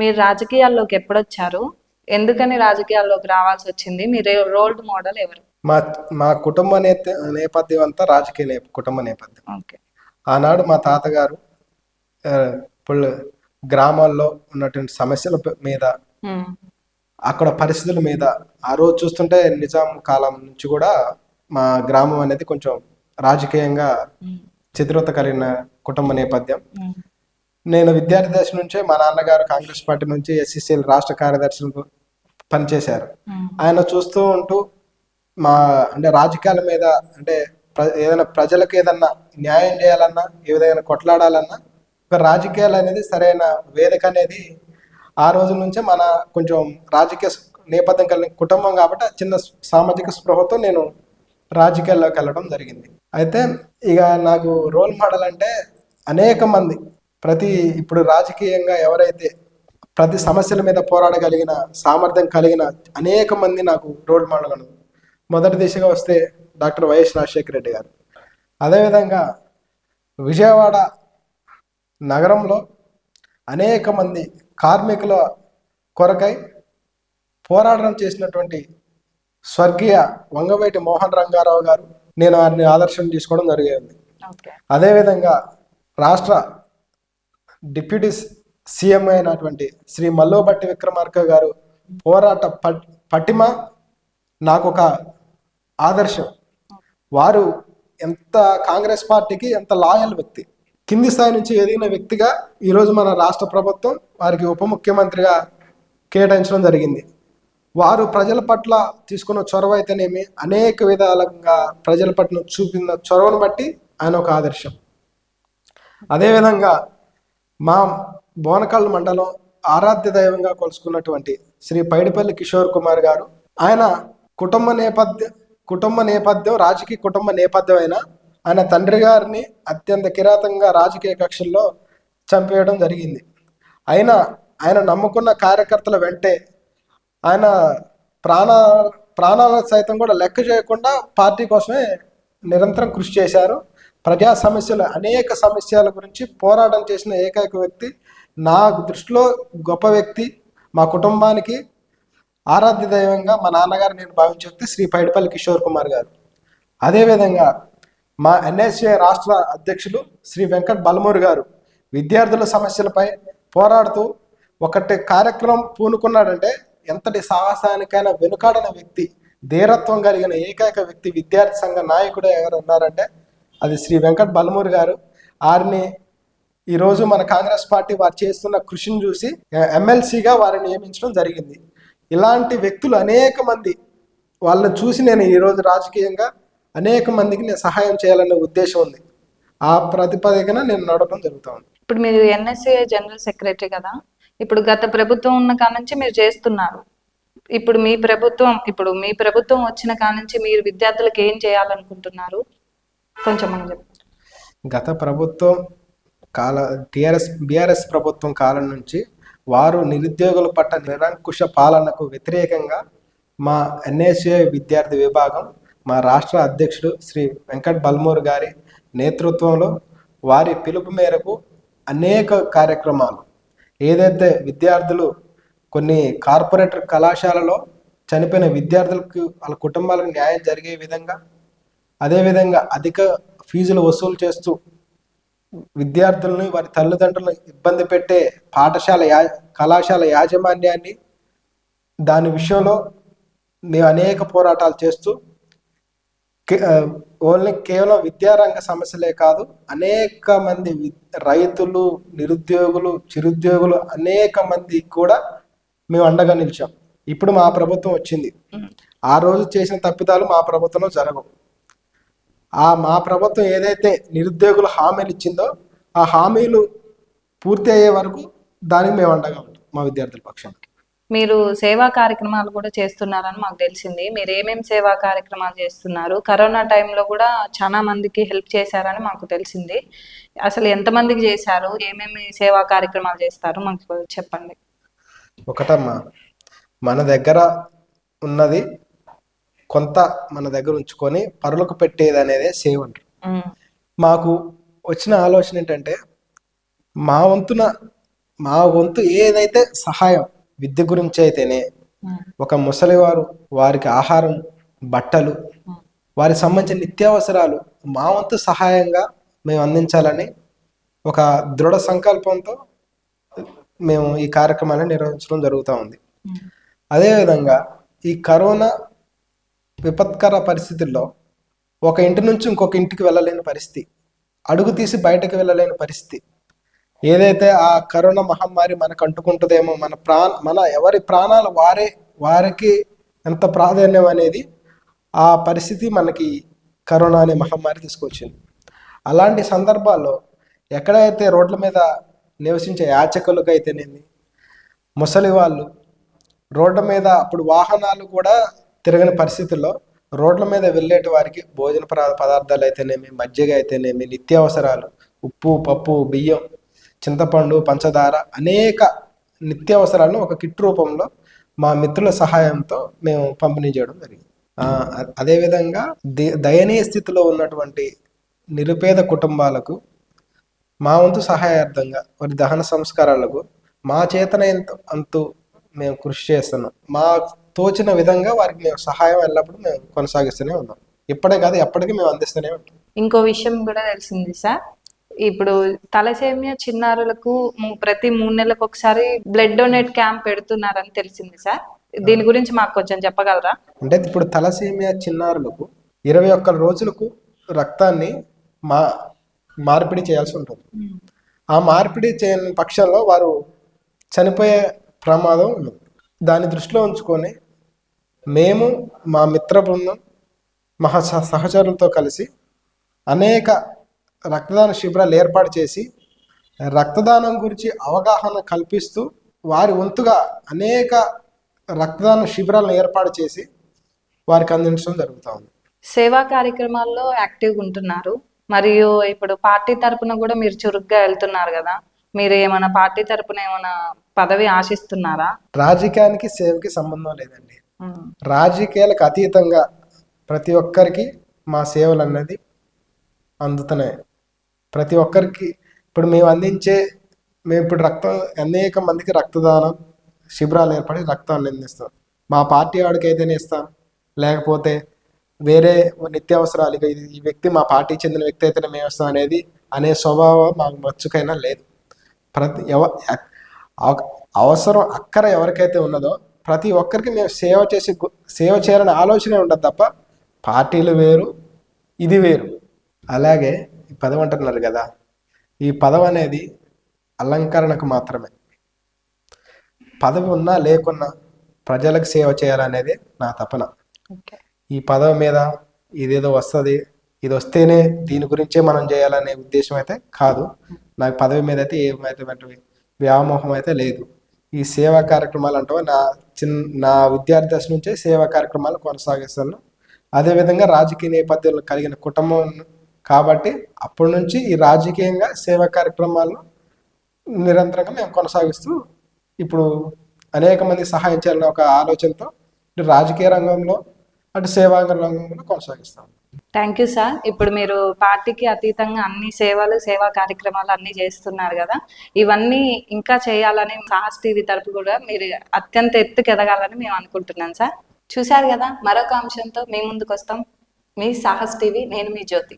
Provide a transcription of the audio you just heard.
మీరు రాజకీయాల్లోకి ఎప్పుడొచ్చారు? ఎందుకని రాజకీయాల్లోకి రావాల్సి వచ్చింది మీ రోల్ మోడల్ ఎవరు? మా మా కుటుంబ నేత నేపథ్యం అంతా రాజకీయ నే కుటుంబ నేపథ్యం. ఓకే. ఆనాడు మా తాతగారు ఇప్పుడు గ్రామాల్లో ఉన్నటువంటి సమస్యల మీద అక్కడ పరిస్థితుల మీద ఆ రోజు చూస్తుంటే నిజాం కాలం నుంచి కూడా మా గ్రామం అనేది కొంచెం రాజకీయంగా చిత్రత కలిగిన కుటుంబ నేపథ్యం. నేను విద్యార్థి దశ నుంచే మా నాన్నగారు కాంగ్రెస్ పార్టీ నుంచి ఎస్సీసీఎల్ రాష్ట్ర కార్యదర్శులు పనిచేశారు. ఆయన చూస్తూ ఉంటూ మా అంటే రాజకీయాల మీద అంటే ఏదైనా ప్రజలకు ఏదన్నా న్యాయం చేయాలన్నా ఏ విధంగా కొట్లాడాలన్నా ఒక రాజకీయాలు అనేది సరైన వేదిక అనేది ఆ రోజు నుంచే మన కొంచెం రాజకీయ నేపథ్యం కలిగిన కుటుంబం కాబట్టి చిన్న సామాజిక స్పృహతో నేను రాజకీయాల్లోకి వెళ్ళడం జరిగింది. అయితే ఇక నాకు రోల్ మోడల్ అంటే అనేక మంది ప్రతి ఇప్పుడు రాజకీయంగా ఎవరైతే ప్రతి సమస్యల మీద పోరాడగలిగిన సామర్థ్యం కలిగిన అనేక మంది నాకు రోల్ మోడల్ ఉన్నారు మొదటి దిశగా వస్తే డాక్టర్ వైఎస్ రాజశేఖర రెడ్డి గారు. అదేవిధంగా విజయవాడ నగరంలో అనేక మంది కార్మికుల కొరకై పోరాటం చేసినటువంటి స్వర్గీయ వంగవేటి మోహన్ రంగారావు గారు నేను వారిని ఆదర్శం తీసుకోవడం జరిగింది. అదేవిధంగా రాష్ట్ర డిప్యూటీ సీఎం అయినటువంటి శ్రీ మల్లోబట్టి విక్రమార్క గారు పోరాట పటిమ నాకు ఒక ఆదర్శం. వారు ఎంత కాంగ్రెస్ పార్టీకి ఎంత లాయల్ వ్యక్తి. కింది స్థాయి నుంచి ఎదిగిన వ్యక్తిగా ఈరోజు మన రాష్ట్ర ప్రభుత్వం వారికి ఉప ముఖ్యమంత్రిగా కేటాయించడం జరిగింది. వారు ప్రజల పట్ల తీసుకున్న చొరవ అయితేనేమి అనేక విధాలుగా ప్రజల పట్ల చూపిన చొరవను బట్టి ఆయన ఒక ఆదర్శం. అదేవిధంగా మా బోనకల్ మండలం ఆరాధ్య దైవంగా కొలుసుకున్నటువంటి శ్రీ పైడిపల్లి కిషోర్ కుమార్ గారు. ఆయన కుటుంబ నేపథ్యం కుటుంబ నేపథ్యం రాజకీయ కుటుంబ నేపథ్యం అయినా ఆయన తండ్రి గారిని అత్యంత కిరాతంగా రాజకీయ కక్షల్లో చంపేయడం జరిగింది. అయినా ఆయన నమ్ముకున్న కార్యకర్తల వెంటే ఆయన ప్రాణ ప్రాణాలను సైతం కూడా లెక్క చేయకుండా పార్టీ కోసమే నిరంతరం కృషి చేశారు. ప్రజా సమస్యలు అనేక సమస్యల గురించి పోరాటం చేసిన ఏకైక వ్యక్తి నా దృష్టిలో గొప్ప వ్యక్తి మా కుటుంబానికి ఆరాధ్య దైవంగా మా నాన్నగారు నేను భావించే వ్యక్తి శ్రీ పైడిపల్లి కిషోర్ కుమార్ గారు. అదేవిధంగా మా ఎన్ఎస్ఏ రాష్ట్ర అధ్యక్షులు శ్రీ వెంకట్ బలమూరి గారు విద్యార్థుల సమస్యలపై పోరాడుతూ ఒకటి కార్యక్రమం పూనుకున్నాడంటే ఎంతటి సాహసానికైనా వెనుకాడిన వ్యక్తి ధీరత్వం కలిగిన ఏకైక వ్యక్తి విద్యార్థి సంఘ నాయకుడు ఎవరు ఉన్నారంటే అది శ్రీ వెంకట్ బలమూరి గారు. వారిని ఈరోజు మన కాంగ్రెస్ పార్టీ వారు చేస్తున్న కృషిని చూసి ఎమ్మెల్సీగా వారిని నియమించడం జరిగింది. ఇలాంటి వ్యక్తులు అనేక మంది వాళ్ళని చూసి నేను ఈరోజు రాజకీయంగా అనేక మందికి నేను సహాయం చేయాలనే ఉద్దేశం ఉంది. ఆ ప్రతిపాదికన నేను నడపడం జరుగుతుంది ఇప్పుడు మీరు ఎన్ఎస్ఏ జనరల్ సెక్రటరీ కదా ఇప్పుడు గత ప్రభుత్వం ఉన్న కాడ నుంచి మీరు చేస్తున్నారు. ఇప్పుడు మీ ప్రభుత్వం ఇప్పుడు మీ ప్రభుత్వం వచ్చిన కాడ నుంచి మీరు విద్యార్థులకు ఏం చేయాలనుకుంటున్నారు? కొంచెం మనం గత ప్రభుత్వం కాల టిఆర్ఎస్ బీఆర్ఎస్ ప్రభుత్వం కాలం నుంచి వారు నిరుద్యోగుల పట్ల నిరంకుశ పాలనకు వ్యతిరేకంగా మా ఎన్ఎస్ఏ విద్యార్థి విభాగం మా రాష్ట్ర అధ్యక్షుడు శ్రీ వెంకట్ బల్మూర్ గారి నేతృత్వంలో వారి పిలుపు మేరకు అనేక కార్యక్రమాలు ఏదైతే విద్యార్థులు కొన్ని కార్పొరేటర్ కళాశాలలో చనిపోయిన విద్యార్థులకు వాళ్ళ కుటుంబాలకు న్యాయం జరిగే విధంగా అదేవిధంగా అధిక ఫీజులు వసూలు చేస్తూ విద్యార్థులను వారి తల్లిదండ్రులను ఇబ్బంది పెట్టే పాఠశాల యా కళాశాల యాజమాన్యాన్ని దాని విషయంలో మేము అనేక పోరాటాలు చేస్తూ ఓన్లీ కేవలం విద్యారంగ సమస్యలే కాదు అనేక మంది వి- రైతులు నిరుద్యోగులు చిరుద్యోగులు అనేక మంది కూడా మేము అండగా నిలిచాం. ఇప్పుడు మా ప్రభుత్వం వచ్చింది. ఆ రోజు చేసిన తప్పిదాలు మా ప్రభుత్వంలో జరగవు. ఆ మా ప్రభుత్వం ఏదైతే నిరుద్యోగులు హామీలు ఇచ్చిందో ఆ హామీలు పూర్తి అయ్యే వరకు దానికి మేము అండగా ఉంటాం మా విద్యార్థుల పక్షానికి. మీరు సేవా కార్యక్రమాలు కూడా చేస్తున్నారని మాకు తెలిసింది. మీరు ఏమేమి సేవా కార్యక్రమాలు చేస్తున్నారు? కరోనా టైంలో కూడా చాలా మందికి హెల్ప్ చేశారని మాకు తెలిసింది. అసలు ఎంతమందికి చేశారు? ఏమేమి సేవా కార్యక్రమాలు చేస్తారు? మాకు చెప్పండి. ఒకటమ్మా మన దగ్గర ఉన్నది కొంత మన దగ్గర ఉంచుకొని పరులకు పెట్టేది అనేది సేవ్ అంటారు మాకు వచ్చిన ఆలోచన ఏంటంటే మా వంతున మా వంతు ఏదైతే సహాయం విద్య గురించి అయితేనే ఒక ముసలివారు వారికి ఆహారం బట్టలు. వారికి సంబంధించిన నిత్యావసరాలు మా వంతు సహాయంగా మేము అందించాలని ఒక దృఢ సంకల్పంతో మేము ఈ కార్యక్రమాన్ని నిర్వహించడం జరుగుతూ ఉంది. అదేవిధంగా ఈ కరోనా విపత్కర పరిస్థితుల్లో ఒక ఇంటి నుంచి ఇంకొక ఇంటికి వెళ్ళలేని పరిస్థితి. అడుగు తీసి బయటకు వెళ్ళలేని పరిస్థితి. ఏదైతే ఆ కరోనా మహమ్మారి మనకు అంటుకుంటుందేమో మన ప్రాణ మన ఎవరి ప్రాణాలు వారే వారికి ఎంత ప్రాధాన్యం అనేది ఆ పరిస్థితి మనకి కరోనా అనే మహమ్మారి తీసుకొచ్చింది. అలాంటి సందర్భాల్లో ఎక్కడైతే రోడ్ల మీద నివసించే యాచకులకు అయితేనేమి ముసలి వాళ్ళు రోడ్ల మీద అప్పుడు వాహనాలు కూడా తిరగని పరిస్థితుల్లో రోడ్ల మీద వెళ్ళేటి వారికి భోజన పదార్థాలు అయితేనేమి మజ్జిగ అయితేనేమి నిత్యావసరాలు ఉప్పు పప్పు బియ్యం చింతపండు పంచదార అనేక నిత్యావసరాలను ఒక కిట్ రూపంలో మా మిత్రుల సహాయంతో మేము పంపిణీ చేయడం జరిగింది. అదేవిధంగా ది- దయనీయ స్థితిలో ఉన్నటువంటి నిరుపేద కుటుంబాలకు మా వంతు సహాయార్థంగా వారి దహన సంస్కారాలకు మా చేతన అంతు మేము కృషి చేస్తున్నాం. మా తోచిన విధంగా వారికి మేము సహాయం ఎల్లప్పుడూ మేము కొనసాగిస్తూనే ఉన్నాం. ఇప్పుడే కాదు ఎప్పటికీ మేము అందిస్తూనే ఉంటాం. ఇంకో విషయం కూడా తెలిసింది సార్. ఇప్పుడు తలసేమియా చిన్నారులకు ప్రతి మూడు నెలలకు ఒకసారి బ్లడ్ డొనేట్ క్యాంప్ పెడుతున్నారని తెలిసింది సార్. దీని గురించి మాకు కొంచెం చెప్పగలరా? అంటే ఇప్పుడు తలసేమియా చిన్నారులకు ఇరవై ఒక్క రోజులకు రక్తాన్ని మా మార్పిడి చేయాల్సి ఉంటుంది. ఆ మార్పిడి చేయని పక్షంలో వారు చనిపోయే ప్రమాదం ఉంది దాన్ని దృష్టిలో ఉంచుకొని మేము మా మిత్ర బృందం మా సహ- సహచరులతో కలిసి అనేక రక్తదాన శిబిరాలు ఏర్పాటు చేసి రక్తదానం గురించి అవగాహన కల్పిస్తూ వారి వంతుగా అనేక రక్తదాన శిబిరాలను ఏర్పాటు చేసి వారికి అందించడం జరుగుతూ ఉంది. సేవా కార్యక్రమాల్లో యాక్టివ్గా ఉంటున్నారు. మరియు ఇప్పుడు పార్టీ తరపున కూడా మీరు చురుగ్గా వెళ్తున్నారు కదా. మీరు ఏమైనా పార్టీ తరపున ఏమైనా పదవి ఆశిస్తున్నారా? రాజకీయానికి సేవకి సంబంధం లేదండి. రాజకీయాలకు అతీతంగా ప్రతి ఒక్కరికి మా సేవలు అన్నది అందుతున్నాయి. ప్రతి ఒక్కరికి ఇప్పుడు మేము అందించే మేము ఇప్పుడు రక్తం అనేక మందికి రక్తదానం శిబిరాలు ఏర్పడి రక్తాన్ని అందిస్తాం. మా పార్టీ వాడికి అయితేనే ఇస్తాం. లేకపోతే వేరే నిత్యావసరాలు ఈ వ్యక్తి మా పార్టీ చెందిన వ్యక్తి అయితేనే మేము ఇస్తాం అనేది అనే స్వభావం మాకు మచ్చుకైనా లేదు. ప్రతి ఎవ అవసరం అక్కర ఎవరికైతే ఉన్నదో ప్రతి ఒక్కరికి మేము సేవ చేసి సేవ చేయాలనే ఆలోచనే ఉండదు తప్ప పార్టీలు వేరు ఇది వేరు. అలాగే ఈ పదవి అంటున్నారు కదా ఈ పదవి అనేది అలంకరణకు మాత్రమే. పదవి ఉన్నా లేకున్నా ప్రజలకు సేవ చేయాలనేది నా తపన. ఈ పదవి మీద ఇదేదో వస్తుంది ఇది వస్తేనే దీని గురించే మనం చేయాలనే ఉద్దేశం అయితే కాదు. నాకు పదవి మీద అయితే ఏమైతే వ్యామోహం అయితే లేదు. ఈ సేవా కార్యక్రమాలు అంటే నా చిన్న నా విద్యార్థి దశ నుంచే సేవా కార్యక్రమాలు కొనసాగిస్తాను. అదేవిధంగా రాజకీయ నేపథ్యంలో కలిగిన కుటుంబం కాబట్టి అప్పటి నుంచి ఈ రాజకీయంగా సేవా కార్యక్రమాలను నిరంతరంగా మేము కొనసాగిస్తూ ఇప్పుడు అనేక మంది సహాయం చేయాలనే ఒక ఆలోచనతో రాజకీయ రంగంలో అటు సేవా రంగంలో కొనసాగిస్తాము థ్యాంక్ యూ సార్ ఇప్పుడు మీరు పార్టీకి అతీతంగా అన్ని సేవలు సేవా కార్యక్రమాలు అన్ని చేస్తున్నారు కదా. ఇవన్నీ ఇంకా చేయాలని సాహస్ టీవీ తరపు కూడా మీరు అత్యంత ఎత్తుకు ఎదగాలని మేము అనుకుంటున్నాం సార్ చూశారు కదా మరొక అంశంతో మీ ముందుకు వస్తాం. మీ సాహస్ టీవీ నేను మీ జ్యోతి.